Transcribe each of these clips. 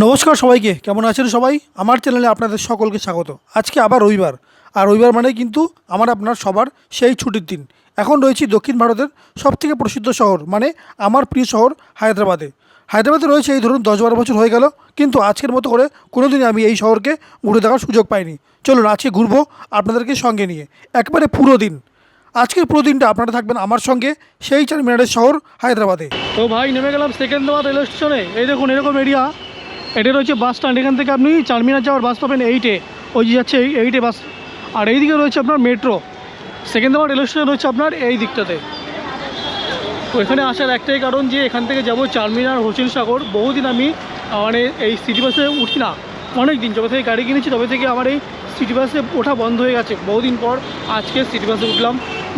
নমস্কার সবাইকে, কেমন আছেন সবাই? আমার চ্যানেলে আপনাদের সকলকে স্বাগত। আজকে আবার রবিবার। আর রবিবার মানে কিন্তু আমার আপনার সবার সেই ছুটির দিন। এখন রয়েছি দক্ষিণ ভারতের সবথেকে প্রসিদ্ধ শহর মানে আমার প্রিয় শহর হায়দ্রাবাদে। হায়দ্রাবাদে রয়েছে এই ধরুন দশ বারো বছর হয়ে গেল, কিন্তু আজকের মতো করে কোনোদিনই আমি এই শহরকে ঘুরে দেখার সুযোগ পাইনি। চলুন আজকে ঘুরবো আপনাদেরকে সঙ্গে নিয়ে। একবারে পুরো দিন। আজকের পুরো দিনটা আপনারা থাকবেন আমার সঙ্গে সেই চার মিনারের শহর হায়দ্রাবাদে। তো ভাই, নেমে গেলাম সেকেন্দ্রাবাদ রেলওয়ে স্টেশনে এই দেখুন, এরকম এরিয়া এটা রয়েছে বাস স্ট্যান্ড। এখান থেকে আপনি চারমিনার যাওয়ার বাস পাবেন এইটে ওই যে যাচ্ছে এই এইটে বাস। আর এইদিকে রয়েছে আপনার metro second Secunderabad railway station রয়েছে আপনার এই দিকটাতে। তো এখানে আসার একটাই কারণ যে এখান থেকে যাব চারমিনার, হোসেন সাগর। বহুদিন আমি মানে এই সিটি বাসে উঠি না। অনেক দিন যবে থেকে গাড়ি কিনেছি, তবে থেকে আমার এই সিটি বাসে ওঠা বন্ধ হয়ে গেছে। বহুদিন পর আজকে সিটি বাসে উঠলাম।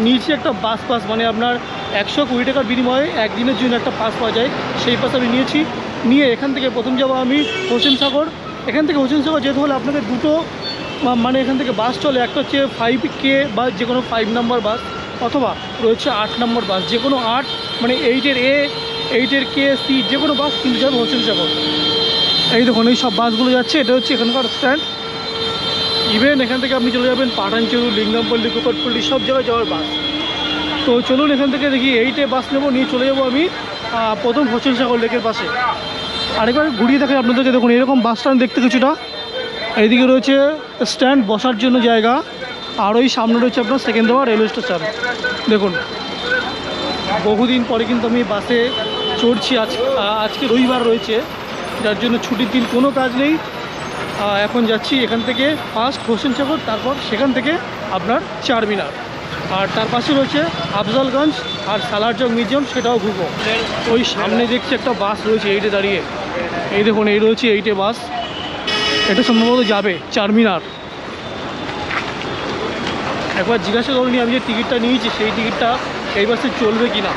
নিচে একটা বাস পাস মানে আপনার একশো কুড়ি টাকার বিনিময়ে একদিনের জন্য একটা পাস পাওয়া যায়। সেই পাস আমি নিয়েছি। নিয়ে এখান থেকে প্রথম যাব আমি হোসেন সাগর। এখান থেকে হোসেন সাগর যেতে হলে আপনাকে দুটো মানে এখান থেকে বাস চলে। একটা হচ্ছে ফাইভ কে বা যে কোনো ফাইভ নাম্বার বাস অথবা রয়েছে আট নম্বর বাস। যে কোনো আট মানে এইটের এ এইটের কে সি যে কোনো বাস কিন্তু যাবে হোসেন সাগর। এই দেখুন, এই সব বাসগুলো যাচ্ছে। এটা হচ্ছে এখানকার স্ট্যান্ড ইভেন এখান থেকে আপনি চলে যাবেন পাঠানচেরু, লিঙ্গমপল্লী, কুকটপল্লী, সব জায়গায় যাওয়ার বাস। তো চলুন এখান থেকে দেখি এইটে বাস নেব, নিয়ে চলে যাব আমি প্রথম হোসেন সাগর লেকের পাশে। আরেকবার ঘুরিয়ে দেখাই আপনাদেরকে, দেখুন, এরকম বাস স্ট্যান্ড দেখতে কিছুটা। এইদিকে রয়েছে স্ট্যান্ড বসার জন্য জায়গা, আর ওই সামনে রয়েছে আপনার সেকেন্ড সেকেন্দ্রাবাদ রেলওয়ে স্টেশন দেখুন, বহুদিন পরে কিন্তু আমি বাসে চড়ছি, আজ, আজকে রবিবার রয়েছে, যার জন্য ছুটির দিন কোনো কাজ নেই। এখন যাচ্ছি এখান থেকে ফার্স্ট হোসেন সাগর তারপর সেখান থেকে আপনার চারমিনার আর তার পাশে রয়েছে আফজালগঞ্জ আর সালারজং মিউজিয়াম, সেটাও ঘুরবো। ওই সামনে দেখছি একটা বাস রয়েছে, এইটে দাঁড়িয়ে। এই দেখুন, এই রয়েছে এইটে বাস এটা সম্ভবত যাবে চারমিনার। একবার জিজ্ঞাসা করিনি আমি যে টিকিটটা নিয়েছি, সেই টিকিটটা এই বাসে চলবে কি না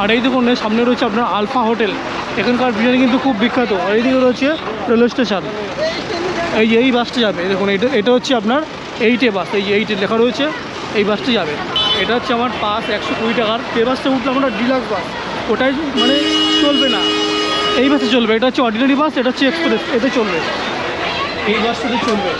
আর এই দেখুন সামনে রয়েছে আপনার আলফা হোটেল। এখানকার বিরিয়ানি কিন্তু খুব বিখ্যাত। আর এইদিকে রয়েছে রেলওয়ে স্টেশন। এই যে এই বাসটা যাবে। দেখুন এটা এটা হচ্ছে আপনার এইটে বাস এই যে এইটে লেখা রয়েছে, এই বাসটা যাবে। এটা হচ্ছে আমার পাস একশো কুড়ি টাকার। যে বাসটা উঠলে আমরা ডিলাক্স বাস ওটাই মানে চলবে না। এই বাসে চলবে, এটা হচ্ছে অর্ডিনারি বাস, এটা হচ্ছে এক্সপ্রেস এতে চলবে। এই বাসটাতে চলবে।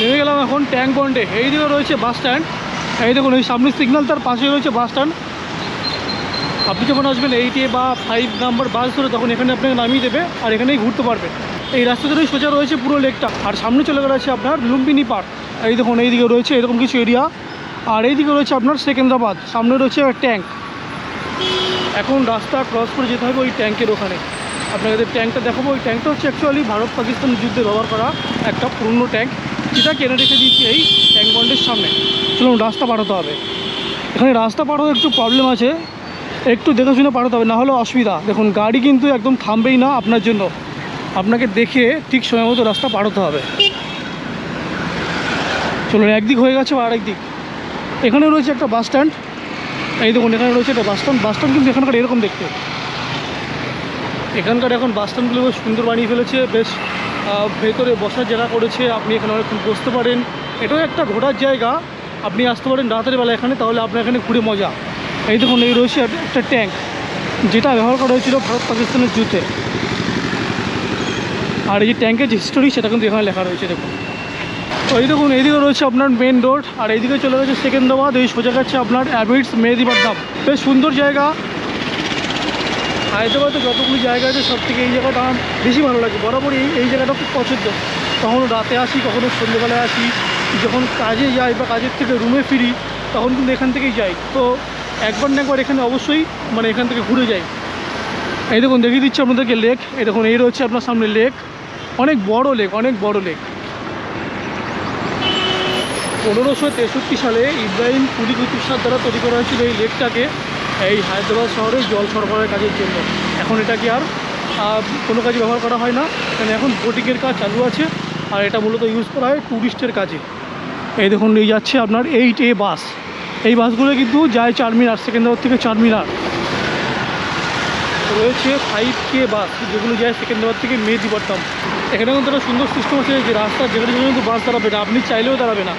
নেমে গেলাম এখন ট্যাঙ্ক পয়েন্টে এই এইদিকে রয়েছে বাস স্ট্যান্ড। এই দেখুন, এই সামনে সিগন্যাল তার পাশে রয়েছে বাস স্ট্যান্ড। আপনি যখন আসবেন এইটে বা ফাইভ নাম্বার বাস ধরে তখন এখানে আপনাকে নামিয়ে দেবে আর এখানেই ঘুরতে পারবেন এই রাস্তা ধরেই সোজা রয়েছে পুরো লেকটা আর সামনে চলে গেছে আপনার লুম্বিনী পার্ক। এই দেখুন, এইদিকে রয়েছে এরকম কিছু এরিয়া আর এইদিকে রয়েছে আপনার সেকেন্দ্রাবাদ। সামনে রয়েছে ট্যাঙ্ক এখন রাস্তা ক্রস করে যেতে হবে ওই ট্যাঙ্কের ওখানে। আপনাকে যে ট্যাঙ্কটা দেখাবো, ওই ট্যাঙ্কটা হচ্ছে অ্যাকচুয়ালি ভারত পাকিস্তান যুদ্ধে ব্যবহার করা একটা পুরনো ট্যাঙ্ক যেটা কেনে রেখে দিয়েছি এই ট্যাঙ্ক বন্ডের সামনে। চলুন, রাস্তা পার হতে হবে। এখানে রাস্তা পার হতে একটু প্রবলেম আছে। একটু দেখে শুনে পাঠাতে হবে না হলে অসুবিধা। দেখুন, গাড়ি কিন্তু একদম থামবেই না আপনার জন্য। আপনাকে দেখে ঠিক সময় মতো রাস্তা পার হতে হবে। চলুন, একদিক হয়ে গেছে আর একদিক এখানে রয়েছে একটা বাস স্ট্যান্ড। এই দেখুন, এখানে রয়েছে একটা বাস স্ট্যান্ড। বাস স্ট্যান্ড কিন্তু এখানকার এরকম দেখতে। এখানকার এখন বাস স্ট্যান্ডগুলো বেশ সুন্দর বানিয়ে ফেলেছে, বেশ ভেতরে বসার জায়গা করেছে। আপনি এখানে অনেকক্ষণ বসতে পারেন। এটাও একটা ঘোরার জায়গা। আপনি আসতে পারেন রাতের বেলা এখানে, তাহলে আপনার এখানে ঘুরে মজা। এই দেখুন, এই রয়েছে একটা- ট্যাঙ্ক, যেটা ব্যবহার করা হয়েছিল ভারত পাকিস্তানের যুদ্ধে। আর এই যে ট্যাঙ্কের যে হিস্টোরি সেটা কিন্তু এখানে লেখা রয়েছে, দেখুন। তো এই দেখুন এইদিকে রয়েছে আপনার মেন রোড আর এইদিকে চলে গেছে সেকেন্দ্রাবাদ, এই সোজা যাচ্ছে আপনার অ্যাবিটস মেহেদিপাট্টাম বেশ সুন্দর জায়গা। হায়দ্রাবাদে যতগুলো জায়গা আছে সব থেকে এই জায়গাটা আমার বেশি ভালো লাগে। বরাবরই এই এই জায়গাটা খুব পছন্দ। কখনো রাতে আসি, কখনো সন্ধ্যেবেলায় আসি। যখন কাজে যাই বা কাজের থেকে রুমে ফিরি, তখন কিন্তু এখান থেকেই যাই। তো একবার না একবার এখানে অবশ্যই মানে এখান থেকে ঘুরে যাই। এই দেখুন, দেখিয়ে দিচ্ছি আপনাদেরকে লেক এই দেখুন, এই রয়েছে আপনার সামনে লেক অনেক বড় লেক অনেক বড় লেক পনেরোশো তেষট্টি সালে ইব্রাহিম কুলি কুতুবশাহ দ্বারা তৈরি করা হয়েছিল এই লেকটাকে এই হায়দ্রাবাদ শহরে জল সরবরাহের কাজের জন্য। এখন এটাকে আর কোনো কাজে ব্যবহার করা হয় না। কারণ এখন বোটিংয়ের কাজ চালু আছে, আর এটা মূলত ইউজ করা হয় ট্যুরিস্টের কাজে। এই দেখুন, নিয়ে যাচ্ছে আপনার এইট এ বাস এই বাসগুলো কিন্তু যায় চারমিনার সেকেন্দ্রাবাদ থেকে চারমিনার রয়েছে ফাইভ কে বাস, যেগুলো যায় সেকেন্দ্রাবাদ থেকে মেদিনীপট্টম এখানে কিন্তু একটা সুন্দর সিস্টেম আছে যে রাস্তা যেখানে যেখানে কিন্তু বাস দাঁড়াবে না, আপনি চাইলেও দাঁড়াবে না।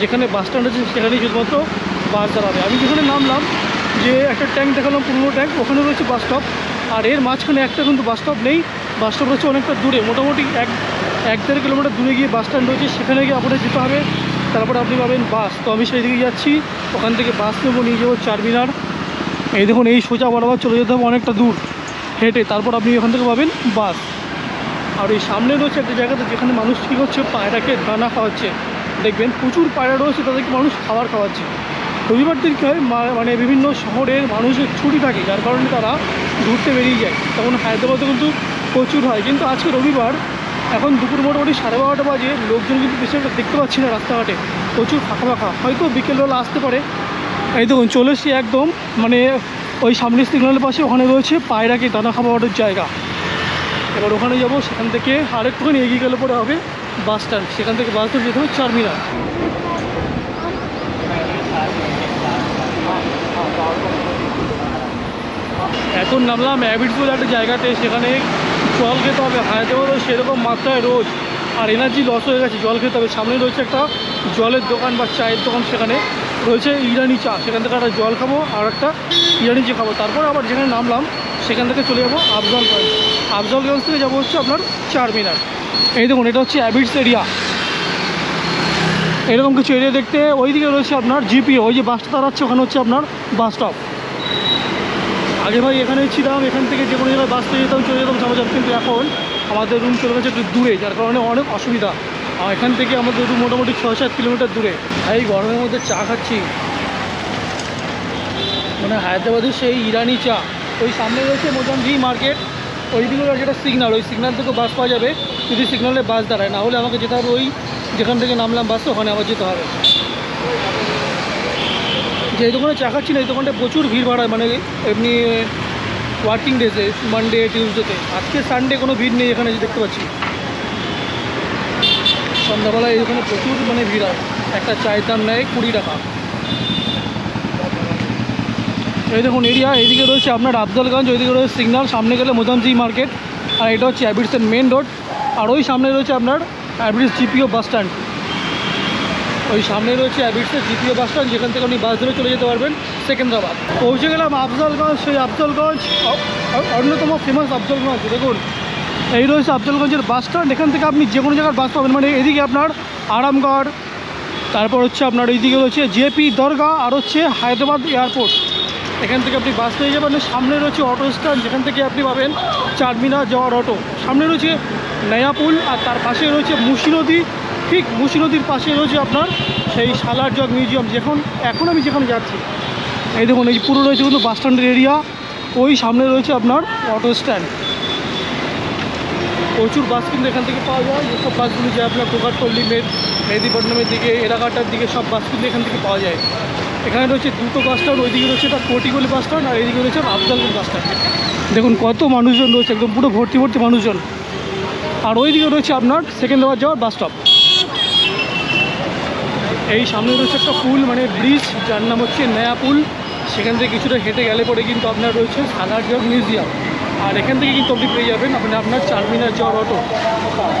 যেখানে বাস স্ট্যান্ড আছে সেখানেই শুধুমাত্র বাস দাঁড়াবে। আমি যেখানে নামলাম, যে একটা ট্যাঙ্ক দেখালাম, পুরনো ট্যাঙ্ক ওখানে রয়েছে বাস স্টপ আর এর মাঝখানে একটা কিন্তু বাস স্টপ নেই। বাস স্টপ রয়েছে অনেকটা দূরে, মোটামুটি এক এক দেড় কিলোমিটার দূরে গিয়ে বাস স্ট্যান্ড রয়েছে, সেখানে গিয়ে আপনার যেতে হবে। তারপরে আপনি পাবেন বাস। তো আমি সেই দিকে যাচ্ছি, ওখান থেকে বাস নেব, নিয়ে যাব চারমিনার। এই দেখুন, এই সোজা বরাবর চলে যেতে হবে, অনেকটা দূর। হেঁটে তারপর আপনি ওখান থেকে পাবেন বাস। আর এই সামনে রয়েছে একটা জায়গাতে যেখানে মানুষ কী করছে পায়রাকে দানা খাওয়াচ্ছে। দেখবেন প্রচুর পায়রা রয়েছে, তাদেরকে মানুষ খাবার খাওয়াচ্ছে। রবিবার দিন কী মানে বিভিন্ন শহরের মানুষের ছুটি থাকে, যার কারণে তারা ঘুরতে বেরিয়ে যায়। তখন হায়দ্রাবাদে কিন্তু প্রচুর হয়, কিন্তু আজকে রবিবার এখন দুপুর মোটামুটি সাড়ে বারোটা বাজে, লোকজন কিন্তু বেশি একটা দেখতে পাচ্ছি না রাস্তাঘাটে। প্রচুর ফাঁকা ফাঁকা। হয়তো বিকেলবেলা আসতে পারে। এই দেখুন, চলে এসছি একদম মানে ওই সামনের সিগন্যালের পাশে, ওখানে রয়েছে পায়রাকে দানা খাওয়ানোর জায়গা। এবার ওখানে যাব, সেখান থেকে আরেকটুখানি এগিয়ে গেলে পরে হবে বাস স্ট্যান্ড। সেখান থেকে বাস ধরে যেতে হবে চারমিনার। এখন নামলাম বলে একটা জায়গাতে, সেখানে জল খেতে হবে, হায়দ্রাবাদে সেরকম মাত্রায় রোজ, আর এনার্জি লস হয়ে গেছে, জল খেতে হবে। সামনে রয়েছে একটা জলের দোকান বা চায়ের দোকান, সেখানে রয়েছে ইরানি চা। সেখান থেকে একটা জল খাব আর একটা ইরানি চা খাব। তারপর আবার যেখানে নামলাম, সেখান থেকে চলে যাব আফজলগঞ্জ আফজলগঞ্জ থেকে যাব হচ্ছে আপনার চারমিনার এই দেখুন, এটা হচ্ছে অ্যাবিডস এরিয়া এরকম কিছু এরিয়া দেখতে। ওইদিকে রয়েছে আপনার জিপিও ওই যে বাসটা দাঁড়াচ্ছে, ওখানে হচ্ছে আপনার বাস স্টপ আগে ভাই এখানে ছিলাম, এখান থেকে যে কোনো জায়গায় বাস পেয়ে যেতাম, চলে যেতাম সামাজার কিন্তু এখন আমাদের রুম চলে গেছে একটু দূরে, যার কারণে অনেক অসুবিধা। আর এখান থেকে আমাদের রুম মোটামুটি ছয় সাত কিলোমিটার দূরে। এই গরমের মধ্যে চা খাচ্ছি। মানে হায়দ্রাবাদের সেই ইরানি চা। ওই সামনে রয়েছে মোটামুটি মার্কেট, ওই দিকে রয়েছে একটা সিগনাল ওই সিগনাল থেকে বাস পাওয়া যাবে। যদি সিগনালে বাস দাঁড়ায়, না হলে আমাকে যেতে হবে ওই যেখান থেকে নামলাম বাস ওখানে আবার যেতে হবে। যে এই দোকানে চা খাচ্ছি না, এই দোকানটা প্রচুর ভিড় ভাড়া মানে এমনি ওয়ার্কিং ডেজে মানডে টিউসডেতে আজকে সানডে কোনো ভিড় নেই এখানে দেখতে পাচ্ছি। সন্ধ্যাবেলায় এই দোকানে প্রচুর মানে ভিড় হয়। একটা চায়ের দাম নেয় কুড়ি টাকা। এই দেখুন, এরিয়া, এইদিকে রয়েছে আপনার আফজলগঞ্জ, ওইদিকে রয়েছে সিগনাল, সামনে গেলে মোজামজি মার্কেট, আর এটা হচ্ছে অ্যাবিডসের মেন রোড আর ওই সামনে রয়েছে আপনার অ্যাবিডস জিপিও বাস স্ট্যান্ড ওই সামনে রয়েছে অ্যাবিটসের দ্বিতীয় বাস স্ট্যান্ড, যেখান থেকে আপনি বাস ধরে চলে যেতে পারবেন সেকেন্দ্রাবাদ। পৌঁছে গেলাম আফজলগঞ্জ, সেই আফজলগঞ্জ অন্যতম ফেমাস আফজলগঞ্জ। দেখুন, এই রয়েছে আফজলগঞ্জের বাস স্ট্যান্ড, এখান থেকে আপনি যে কোনো জায়গার বাস পাবেন। মানে এদিকে আপনার আরামগড়, তারপর হচ্ছে আপনার এইদিকে রয়েছে জেপি দরগা, আর হচ্ছে হায়দ্রাবাদ এয়ারপোর্ট। এখান থেকে আপনি বাস পেয়ে যাবেন। সামনে রয়েছে অটো স্ট্যান্ড, যেখান থেকে আপনি পাবেন চারমিনার যাওয়ার অটো। সামনে রয়েছে নয়াপুল, আর তার পাশে রয়েছে মুসি নদী ঠিক মুসি নদীর পাশে রয়েছে আপনার সেই সালার জগ মিউজিয়াম, যেখন এখন আমি যেখানে যাচ্ছি। এই দেখুন, এই পুরো রয়েছে কিন্তু বাস স্ট্যান্ডের এরিয়া ওই সামনে রয়েছে আপনার অটো স্ট্যান্ড প্রচুর বাস কিন্তু এখান থেকে পাওয়া যায়। যেসব বাসগুলি যায় আপনার কোকাটপল্লি মেদ মেদিপট্টনমের দিকে, এলাকাটার দিকে সব বাস কিন্তু এখান থেকে পাওয়া যায়। এখানে রয়েছে দুটো বাস স্ট্যান্ড ওইদিকে রয়েছে একটা কোটিগলি বাস স্ট্যান্ড আর এইদিকে রয়েছে আফজালগঞ্জ বাস স্ট্যান্ড দেখুন, কত মানুষজন রয়েছে, একদম পুরো ভর্তি ভর্তি মানুষজন। আর ওইদিকে রয়েছে আপনার সেকেন্দ্রাবাদ যাওয়ার বাস স্টপ এই সামনে রয়েছে একটা পুল মানে ব্রিজ, যার নাম হচ্ছে নয়া পুল। সেখান থেকে কিছুটা হেঁটে গেলে পরে কিন্তু আপনার রয়েছে সালারজগ মিউজিয়াম। আর এখান থেকে কিন্তু আপনি পেয়ে যাবেন আপনি আপনার চারমিনার যাওয়ার অটো।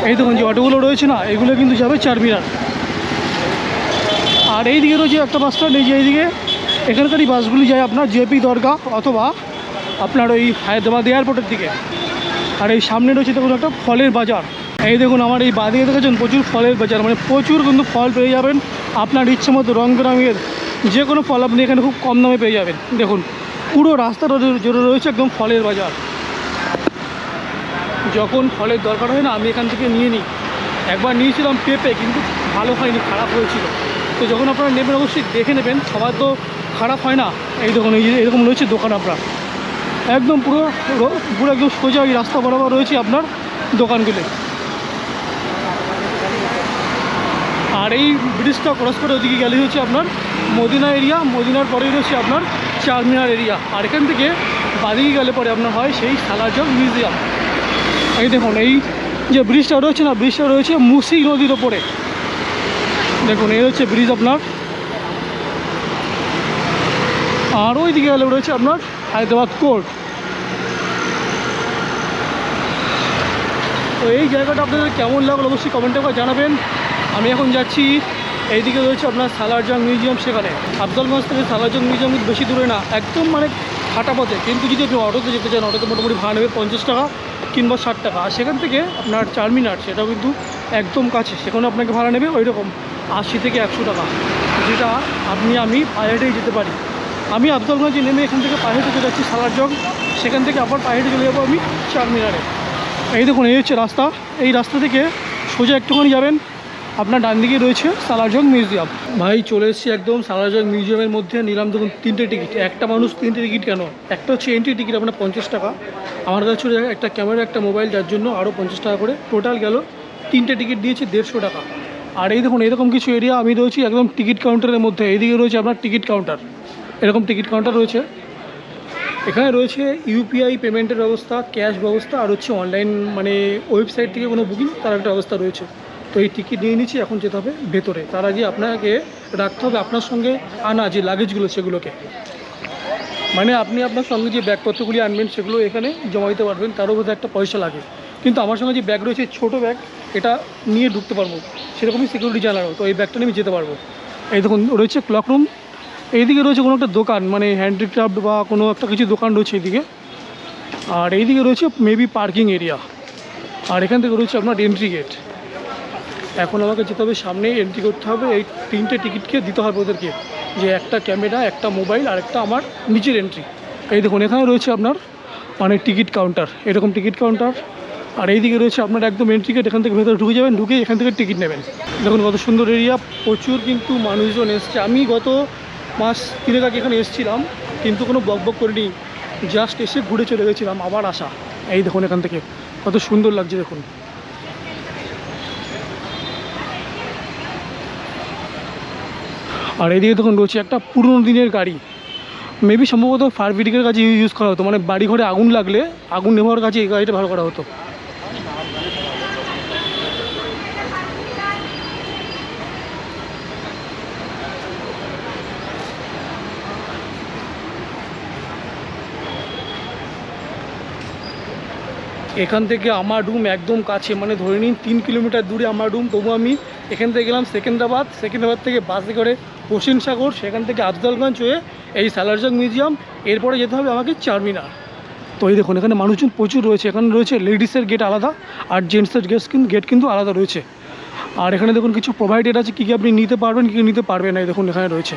এই দেখুন যে অটোগুলো রয়েছে না, এগুলো কিন্তু যাবে চারমিনার। আর এই দিকে রয়েছে একটা বাস স্ট্যান্ড, এই যে এইদিকে। এখানকারই বাসগুলি যায় আপনার জেপি দরগা অথবা আপনার ওই হায়দ্রাবাদ এয়ারপোর্টের দিকে। আর এই সামনে রয়েছে দেখুন একটা ফলের বাজার। এই দেখুন, আমার এই বাদিকে দেখেছেন? প্রচুর ফলের বাজার মানে প্রচুর কিন্তু ফল পেয়ে যাবেন। আপনার ইচ্ছে মতো রং বেরঙের যে কোনো ফল আপনি এখানে খুব কম দামে পেয়ে যাবেন। দেখুন, পুরো রাস্তা রোডে- জুড়ে রয়েছে একদম ফলের বাজার। যখন ফলের দরকার হয় না, আমি এখান থেকে নিয়ে নিই। একবার নিয়েছিলাম পেঁপে, কিন্তু ভালো হয়নি, খারাপ হয়েছিল। তো যখন আপনারা নেবেন, অবশ্যই দেখে নেবেন। সবার তো খারাপ হয় না। এই যে, এরকম রয়েছে দোকান আপনার। একদম পুরো পুরো একদম সোজা ওই রাস্তা বরাবর রয়েছে আপনার দোকানগুলি। আর এই ব্রিজটা ক্রস করে ওদিকে গেলে হচ্ছে আপনার মদিনা এরিয়া, মদিনার পরেই রয়েছে আপনার চারমিনার এরিয়া। আর এখান থেকে বাদিকে গেলে পরে আপনার হয় সেই সালারজং মিউজিয়াম। এই দেখুন, এই যে ব্রিজটা রয়েছে না, ব্রিজটা রয়েছে মুসি নদীর ওপরে। দেখুন, এই হচ্ছে ব্রিজ আপনার। আর ওই দিকে গেলে রয়েছে আপনার হায়দ্রাবাদ কোর্ট। তো এই জায়গাটা আপনাদের কেমন লাগল অবশ্যই কমেন্টে করে জানাবেন। আমি এখন যাচ্ছি, এইদিকে রয়েছে আপনার সালারজং মিউজিয়াম সেখানে। আফজলগঞ্জ থেকে সালারজং মিউজিয়াম বেশি দূরে না, একদম মানে হাঁটা পথে। কিন্তু যদি আপনি অটোতে যেতে চান, অটোতে মোটামুটি ভাড়া নেবে পঞ্চাশ টাকা কিংবা ষাট টাকা। আর সেখান থেকে আপনার চারমিনার সেটাও কিন্তু একদম কাছে। সেখানে আপনাকে ভাড়া নেবে ওই রকম আশি থেকে একশো টাকা, যেটা আপনি, আমি পায়ে যেতে পারি। আমি আফজলগঞ্জে নেমে এখান থেকে পায়ে চলে যাচ্ছি সালারজং। সেখান থেকে আবার পায়ে চলে যাব আমি চারমিনারে এই দেখুন, এই হচ্ছে রাস্তা। এই রাস্তা থেকে সোজা একটুখানি যাবেন আপনার ডান দিকে রয়েছে সালারজং মিউজিয়াম। ভাই, চলে এসেছি একদম সালারজং মিউজিয়ামের মধ্যে। নিলাম দেখুন, তিনটে টিকিট। একটা মানুষ, তিনটে টিকিট কেন? একটা হচ্ছে এন্ট্রি টিকিট আপনার পঞ্চাশ টাকা। আমার কাছে ছিল একটা ক্যামেরা একটা মোবাইল যার জন্য আরও পঞ্চাশ টাকা করে। টোটাল গেল, তিনটে টিকিট দিয়েছে, দেড়শো টাকা। আর এই দেখুন, এরকম কিছু এরিয়া আমি রয়েছি একদম টিকিট কাউন্টারের মধ্যে। এইদিকে রয়েছে আপনার টিকিট কাউন্টার এরকম টিকিট কাউন্টার রয়েছে। এখানে রয়েছে ইউপিআই পেমেন্টের ব্যবস্থা ক্যাশ ব্যবস্থা, আর হচ্ছে অনলাইন মানে ওয়েবসাইট থেকে কোনো বুকিং তার একটা ব্যবস্থা রয়েছে। তো এই টিকিট নিয়ে নিচ্ছি এখন যেতে হবে, ভেতরে। তার আগে আপনাকে রাখতে হবে আপনার সঙ্গে আনা যে লাগেজগুলো সেগুলোকে। মানে আপনি আপনার সঙ্গে যে ব্যাগপত্রগুলি আনবেন, সেগুলো এখানে জমা দিতে পারবেন, তারও বোধহয় একটা পয়সা লাগে। কিন্তু আমার সঙ্গে যে ব্যাগ রয়েছে ছোটো ব্যাগ এটা নিয়ে ঢুকতে পারব। সেরকমই সিকিউরিটি জানারও তো এই ব্যাগটা নিয়ে যেতে পারব। এই দেখুন, রয়েছে ক্লক রুম এইদিকে রয়েছে কোনো একটা দোকান মানে হ্যান্ডিক্রাফট বা কোনো একটা কিছু দোকান রয়েছে এইদিকে। আর এইদিকে রয়েছে মেবি পার্কিং এরিয়া আর এখান থেকে রয়েছে আপনার এন্ট্রি গেট এখন আমাকে যেতে হবে সামনে এন্ট্রি করতে হবে। এই তিনটে টিকিটকে দিতে হবে ওদেরকে। যে একটা ক্যামেরা একটা মোবাইল আর একটা আমার নিচের এন্ট্রি এই দেখুন, এখানে রয়েছে আপনার মানে টিকিট কাউন্টার এরকম টিকিট কাউন্টার আর এইদিকে রয়েছে আপনার একদম এন্ট্রি গেট এখান থেকে ভেতরে ঢুকে যাবেন, ঢুকে এখান থেকে টিকিট নেবেন। দেখুন কত সুন্দর এরিয়া প্রচুর কিন্তু মানুষজন এসছে। আমি গত মাস তিনেক আগে এখানে এসেছিলাম, কিন্তু কোনো বক বক করিনি। জাস্ট এসে ঘুরে চলে গেছিলাম, আবার আসা। এই দেখুন এখান থেকে। কত সুন্দর লাগছে দেখুন। আর এদিকে দেখুন রয়েছে একটা পুরনো দিনের গাড়ি। মেবি সম্ভবত ফায়ার ব্রিগেডের কাছে ইউজ করা হতো। মানে বাড়িঘরে আগুন লাগলে আগুন নেভার কাছে এই গাড়িটা ভালো করা হতো। এখান থেকে আমার রুম একদম কাছে মানে ধরে নিন তিন কিলোমিটার দূরে আমার রুম তবু আমি এখান থেকে গেলাম সেকেন্দ্রাবাদ। সেকেন্দ্রাবাদ থেকে বাসে করে পশ্চিম সাগর, সেখান থেকে আফজলগঞ্জ হয়ে এই সালারজং মিউজিয়াম, এরপরে যেতে হবে আমাকে চারমিনার। তো এই দেখুন, এখানে মানুষজন প্রচুর রয়েছে, এখানে রয়েছে লেডিসের গেট আলাদা আর জেন্টসের গেট কিন্তু গেট কিন্তু আলাদা রয়েছে। আর এখানে দেখুন কিছু প্রোভাইডেড আছে, কী কী আপনি নিতে পারবেন, কী কী নিতে পারবেন না, এই দেখুন এখানে রয়েছে।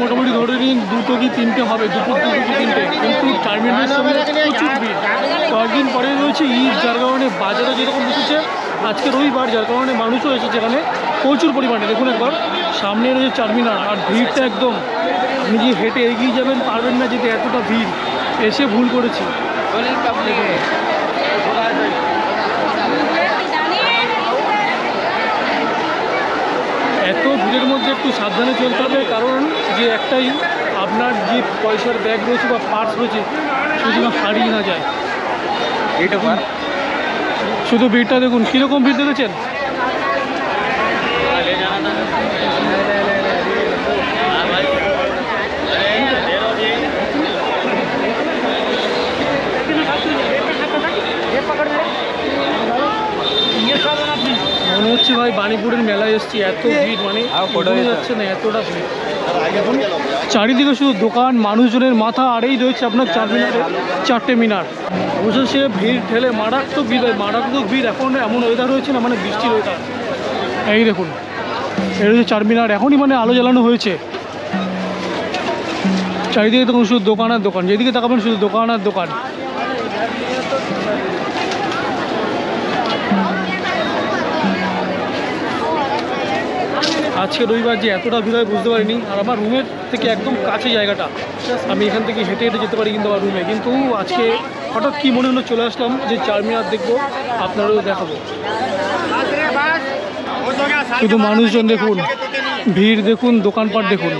মোটামুটি ধরে নিন দুটো কি তিনটে হবে দুপুর দুটো কি তিনটে কিন্তু টার্মিনালের প্রচুর ভিড়। কয়েকদিন পরে রয়েছে ঈদ যার কারণে বাজারে যেরকম বসেছে আজকে রবিবার যার কারণে মানুষও এসেছে এখানে। প্রচুর পরিমাণে দেখুন একবার সামনে রয়েছে চারমিনার আর ভিড়টা একদম আপনি যে হেঁটে এগিয়ে যাবেন পারবেন না যেতে এতটা ভিড়। এসে ভুল করেছি। এত মধ্যে একটু সাবধানে চলতে হবে কারণ যে একটাই আপনার যে পয়সার ব্যাগ রয়েছে বা পার্স রয়েছে সেগুলো হারিয়ে না যায়। এটা কোন শুধু ভিড়টা দেখুন কীরকম ভিড় দেখেছেন মনে হচ্ছে ভাই বাণীপুরের মেলায় এসেছি এত ভিড় মানে যাচ্ছে না এতটা ভিড়। চারিদিকে শুধু দোকান মানুষজনের মাথা আরেই রয়েছে আপনার চার মিনারে চারটে মিনার। অবশেষে ভিড় ঠেলে মারাত্মক ভিড় মারাত্মক ভিড়। এখন এমন ওয়েদার হয়েছে না মানে বৃষ্টির ওয়েদার এই দেখুন এটা হচ্ছে চার মিনার এখনই মানে আলো জ্বালানো হয়েছে। চারিদিকে দেখুন শুধু দোকান আর দোকান যেদিকে তাকাবেন শুধু দোকান আর দোকান। আজকে রবিবার যে এতটা ভিড় হয় বুঝতে পারিনি। আর আমার রুমের থেকে একদম কাছে জায়গাটা। আমি এখান থেকে হেঁটে হেঁটে যেতে পারি কিন্তু আমার রুমে কিন্তু আজকে হঠাৎ কী মনে হলো চলে আসলাম, যে চারমিনার দেখব, আপনারাও দেখাবো। শুধু মানুষজন দেখুন, ভিড় দেখুন, দোকানপাট দেখুন।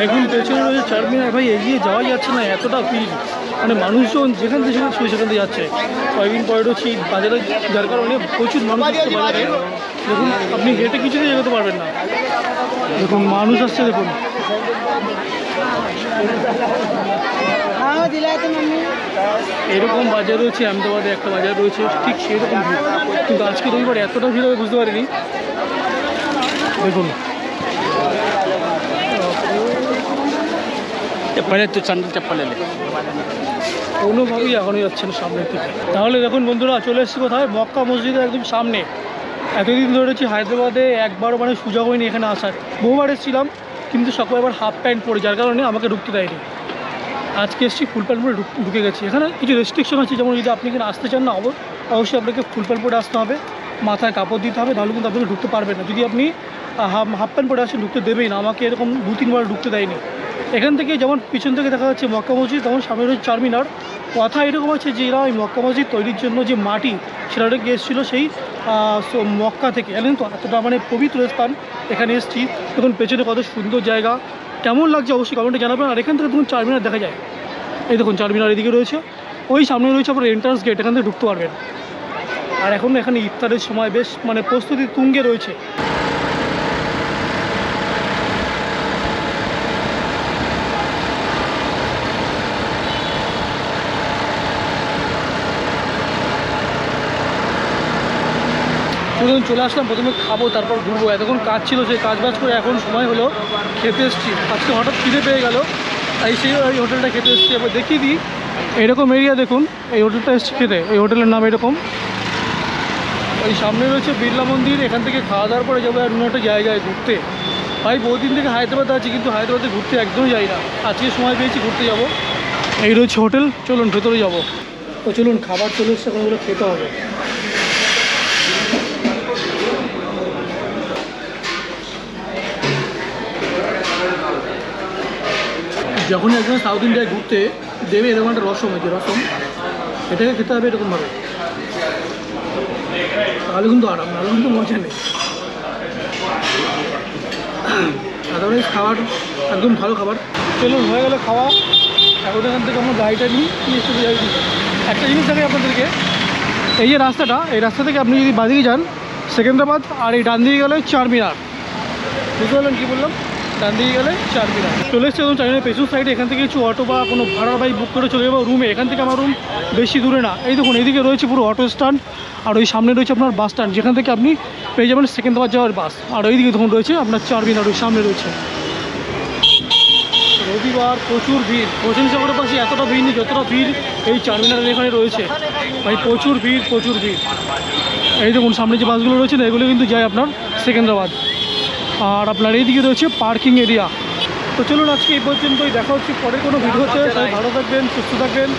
দেখুন, পেছনে রয়েছে চারমিনার। ভাই, এগিয়ে যাওয়া যাচ্ছে না, এতটা ভিড়। মানে মানুষজন যেখান থেকে সেখানে সেখান থেকে যাচ্ছে। কয়েকদিন পরে এই বাজারে, যার কারণে প্রচুর মানুষ বাজারে দেখুন, আপনি হেঁটে কিছুতে যেতে পারবেন না। দেখুন, মানুষ আসছে, দেখুন। এরকম বাজার রয়েছে, আহমেদাবাদে একটা বাজার রয়েছে, ঠিক সেরকম ভিড়। কিন্তু আজকে রবিবার এতটা ভিড় হবে বুঝতে পারিনি। দেখুন। চেপ্পালে তো চান্ডেল চেপ্পালে কোনোভাবেই এখনই যাচ্ছে না সামনের থেকে তাহলে দেখুন বন্ধুরা, চলে এসেছি কোথায়? মক্কা মসজিদের একদম সামনে। এতদিন ধরে রয়েছি হায়দ্রাবাদে একবারও মানে সুযোগ হয়নি এখানে আসার। বহুবার এসেছিলাম, কিন্তু সকল এবার হাফ প্যান্ট পরে, যার কারণে আমাকে ঢুকতে দেয়নি। আজকে এসেছি ফুল প্যান্ট পরে ঢুক- গেছি। এখানে কিছু রেস্ট্রিকশন আছে, যেমন যদি আপনি এখানে আসতে চান না, অব- অবশ্যই আপনাকে ফুল প্যান্ট পরে আসতে হবে। মাথায় কাপড় দিতে হবে তাহলে কিন্তু আপনাকে ঢুকতে পারবেন না। যদি আপনি হাফ হাফ প্যান্ট পরে আসেন, ঢুকতে দেবেই না। আমাকে এরকম দু তিনবার ঢুকতে দেয়নি। এখান থেকে যেমন পিছন থেকে দেখা যাচ্ছে মক্কা মসজিদ, তেমন সামনে রয়েছে চারমিনার। কথা এরকম আছে যে এরা ওই মক্কা মসজিদ তৈরির জন্য যে মাটি, সেটা ওটা এসেছিল সেই মক্কা থেকে। জানেন তো, এতটা মানে পবিত্র স্থান, এখানে এসেছি। দেখুন, পেছনে কত সুন্দর জায়গা। কেমন লাগছে অবশ্যই কমেন্টে জানাবেন। আর এখান থেকে দেখুন, চারমিনার দেখা যায়। এই দেখুন, চারমিনার এদিকে রয়েছে। ওই সামনে রয়েছে আপনার এন্ট্রান্স গেট এখান থেকে ঢুকতে পারবেন। আর এখন এখানে ইফতারের সময়, বেশ মানে প্রস্তুতি তুঙ্গে রয়েছে। চলুন চলে আসলাম, প্রথমে খাব, তারপর ঘুরবো। এতক্ষণ কাজ ছিল, সেই কাজ বাজ করে এখন সময় হলো খেতে এসেছি। আজকে হঠাৎ ফিরে পেয়ে গেল, তাই সেই ওই হোটেলটা খেতে এসেছি। এবার দেখিয়ে দিই, এরকম এরিয়া দেখুন, এই হোটেলটা এসেছি খেতে। এই হোটেলের নাম এরকম। ওই সামনে রয়েছে বিড়লা মন্দির, এখান থেকে খাওয়া দাওয়ার পরে যাব অন্য একটা জায়গায় ঘুরতে। ভাই, বহুদিন থেকে হায়দ্রাবাদে আছি, কিন্তু হায়দ্রাবাদে ঘুরতে একদমই যাই না। আজকে সময় পেয়েছি ঘুরতে যাব। এই রয়েছে হোটেল, চলুন ভেতরে যাব। তো চলুন, খাবার চলে এসছে ওগুলো খেতে হবে। যখন একজন সাউথ ইন্ডিয়ায় ঘুরতে দেবে, এরকম একটা রসম আছে রসম। এটাকে খেতে হবে এরকমভাবে তাহলে কিন্তু আরাম, নাহলে কিন্তু মজা নেই। আদারওয়াইজ খাবার একদম ভালো খাবার। চলুন, হয়ে গেলে খাওয়া। এখন এখান থেকে আমরা গাড়িটা নিই, নিয়ে চলে যাই একটা জিনিস দেখাই আপনাদেরকে। এই যে রাস্তাটা, এই রাস্তা থেকে আপনি যদি বাদিকে যান, সেকেন্দ্রাবাদ, আর এই ডান দিকে গেলে চারমিনার বুঝতে পারলেন কী বললাম? ডান দিকে গেলে চারমিনার চলে এসছে একদম চারমিনার পেছন সাইডে এখান থেকে কিছু অটো বা কোনো ভাড়া বাইক বুক করে চলে যাব রুমে এখান থেকে আমার রুম বেশি দূরে না। এই দেখুন, এইদিকে রয়েছে পুরো অটো স্ট্যান্ড আর ওই সামনে রয়েছে আপনার বাস স্ট্যান্ড যেখান থেকে আপনি পেয়ে যাবেন সেকেন্দ্রাবাদ যাওয়ার বাস আর ওইদিকে দেখুন রয়েছে আপনার চারমিনার ওই সামনে রয়েছে। রবিবার প্রচুর ভিড়। কোচিং সাগরের পাশে এতটা ভিড় নেই, যতটা ভিড় এই চারমিনারের এখানে রয়েছে। ভাই, প্রচুর ভিড় প্রচুর ভিড়। এই দেখুন, সামনে যে বাসগুলো রয়েছে না, এগুলো কিন্তু যায় আপনার সেকেন্দ্রাবাদ আর আপনার এইদিকে রয়েছে পার্কিং এরিয়া। তো চলুন আজকে এই পর্যন্তই, দেখা হচ্ছে পরে কোনো ভিডিও হচ্ছে ভালো থাকবেন, সুস্থ থাকবেন।